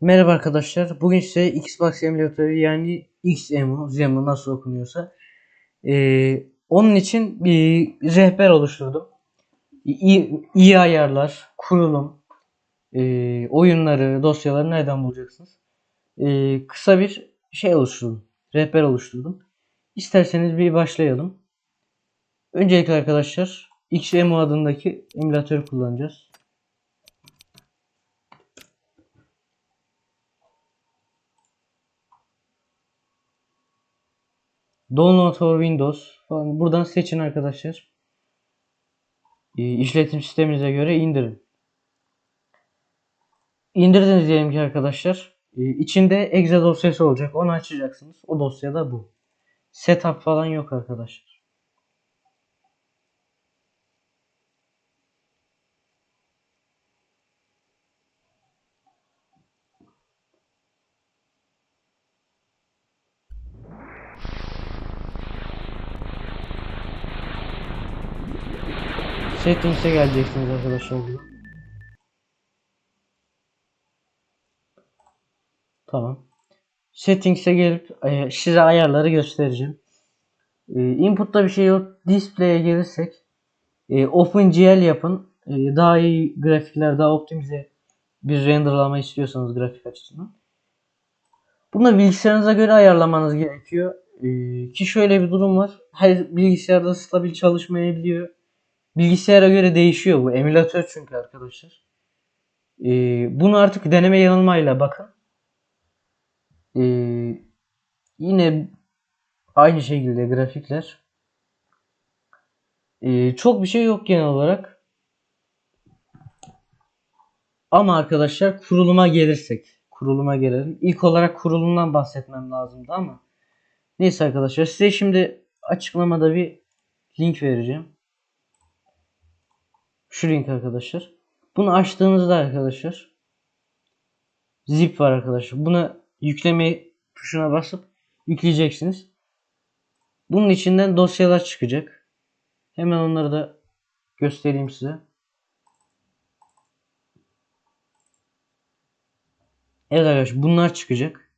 Merhaba arkadaşlar. Bugün size Xbox emülatörü yani XEMU, ZEMU nasıl okunuyorsa eee, onun için bir rehber oluşturdum. İyi, iyi ayarlar, kurulum, eee, oyunları, dosyaları nereden bulacaksınız? Eee, kısa bir şey oluşturdum. Rehber oluşturdum. İsterseniz bir başlayalım. Öncelikle arkadaşlar XEMU adındaki emülatörü kullanacağız. Download for Windows falan buradan seçin arkadaşlar. Ee, işletim sisteminize göre indirin. İndirdiniz diyelim ki arkadaşlar. Ee, içinde exe dosyası olacak. Onu açacaksınız. O dosyada bu. Setup falan yok arkadaşlar. Settings'e geleceksiniz arkadaşlar. Tamam. Settings'e gelip e, size ayarları göstereceğim. E, input'ta bir şey yok. Display'e gelirsek e, OpenGL yapın. Daha iyi grafikler, daha optimize bir renderlama istiyorsanız grafik açısından. Bunu bilgisayarınıza göre ayarlamanız gerekiyor. Ki şöyle bir durum var. Her bilgisayarda stabil çalışmayabiliyor. Bilgisayara göre değişiyor bu. Emülatör çünkü arkadaşlar. Ee, bunu artık deneme yanılmayla bakın. Ee, yine aynı şekilde grafikler. Ee, çok bir şey yok genel olarak. Ama arkadaşlar kuruluma gelirsek. Kuruluma gelelim. İlk olarak kurulumdan bahsetmem lazımdı ama. Neyse arkadaşlar size şimdi açıklamada bir link vereceğim. Şu link arkadaşlar. Bunu açtığınızda arkadaşlar zip var arkadaşlar. Buna yükleme tuşuna basıp yükleyeceksiniz. Bunun içinden dosyalar çıkacak. Hemen onları da göstereyim size. Evet arkadaşlar bunlar çıkacak.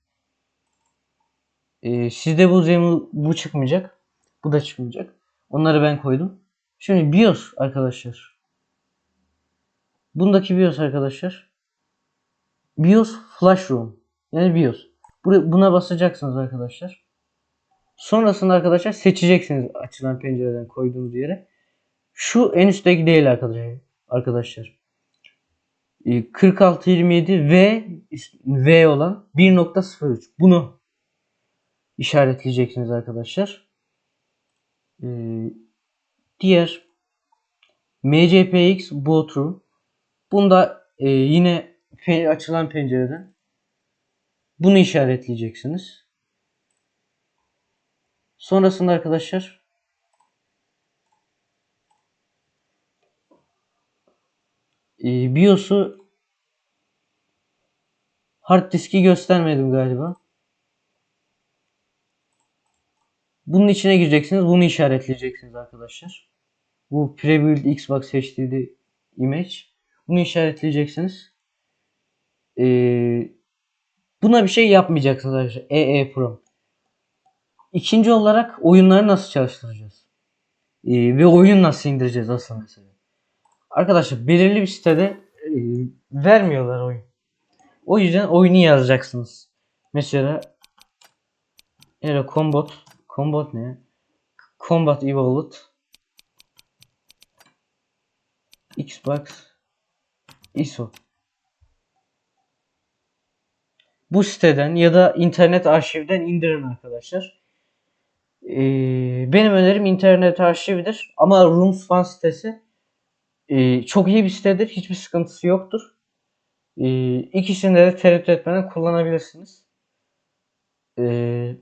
Ee, sizde bu zemu bu çıkmayacak. Bu da çıkmayacak. Onları ben koydum. Şimdi BIOS arkadaşlar. Bundaki BIOS arkadaşlar. BIOS Flash Room. Yani BIOS. Buna basacaksınız arkadaşlar. Sonrasında arkadaşlar seçeceksiniz açılan pencereden koyduğunuz yere. Şu en üstteki değil arkadaşlar. Arkadaşlar. Ee, 4627 V V olan 1.03. Bunu işaretleyeceksiniz arkadaşlar. Ee, diğer MCPX Bootroom Bunda e, yine açılan pencereden bunu işaretleyeceksiniz. Sonrasında arkadaşlar e, BIOS'u hard diski göstermedim galiba. Bunun içine gireceksiniz. Bunu işaretleyeceksiniz arkadaşlar. Bu Prebuild Xbox HDD image. Bunu işaretleyeceksiniz. Ee, buna bir şey yapmayacaksınız arkadaşlar. EEPROM. İkinci olarak oyunları nasıl çalıştıracağız? Ee, ve oyun nasıl indireceğiz asıl mesele. Arkadaşlar belirli bir sitede e, vermiyorlar oyun. O yüzden oyunu yazacaksınız. Mesela Era Combat Combat ne? Combat Evolved Xbox ISO. Bu siteden ya da internet arşivden indirin arkadaşlar. Ee, benim önerim internet arşividir. Ama Rooms Fan sitesi e, çok iyi bir sitedir. Hiçbir sıkıntısı yoktur. E, ikisini de tereddüt etmeden kullanabilirsiniz. E,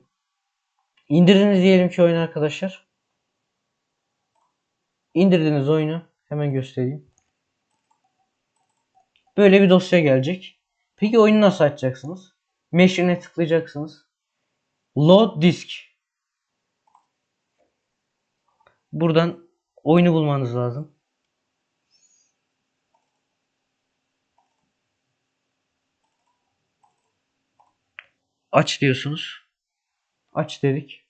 indiriniz diyelim ki oyunu arkadaşlar. İndirdiğiniz oyunu hemen göstereyim. Böyle bir dosya gelecek. Peki oyunu nasıl açacaksınız? Machine'e tıklayacaksınız. Load disk. Buradan oyunu bulmanız lazım. aç diyorsunuz. Aç dedik.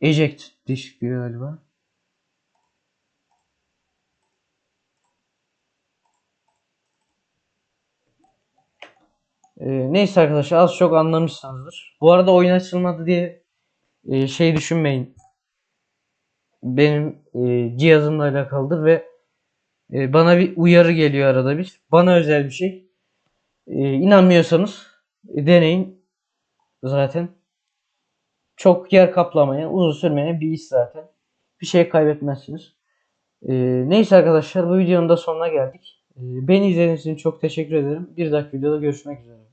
Eject disk diyor galiba. Ee, neyse arkadaşlar az çok anlamışsınızdır. Bu arada oyun açılmadı diye e, şey düşünmeyin. Benim e, cihazımla alakalıdır ve e, bana bir uyarı geliyor arada bir. Bana özel bir şey. E, inanmıyorsanız e, deneyin. Zaten çok yer kaplamayan, uzun sürmeyen bir iş zaten. Bir şey kaybetmezsiniz. E, neyse arkadaşlar bu videonun da sonuna geldik. E, beni izlediğiniz için çok teşekkür ederim. Bir dahaki videoda görüşmek üzere.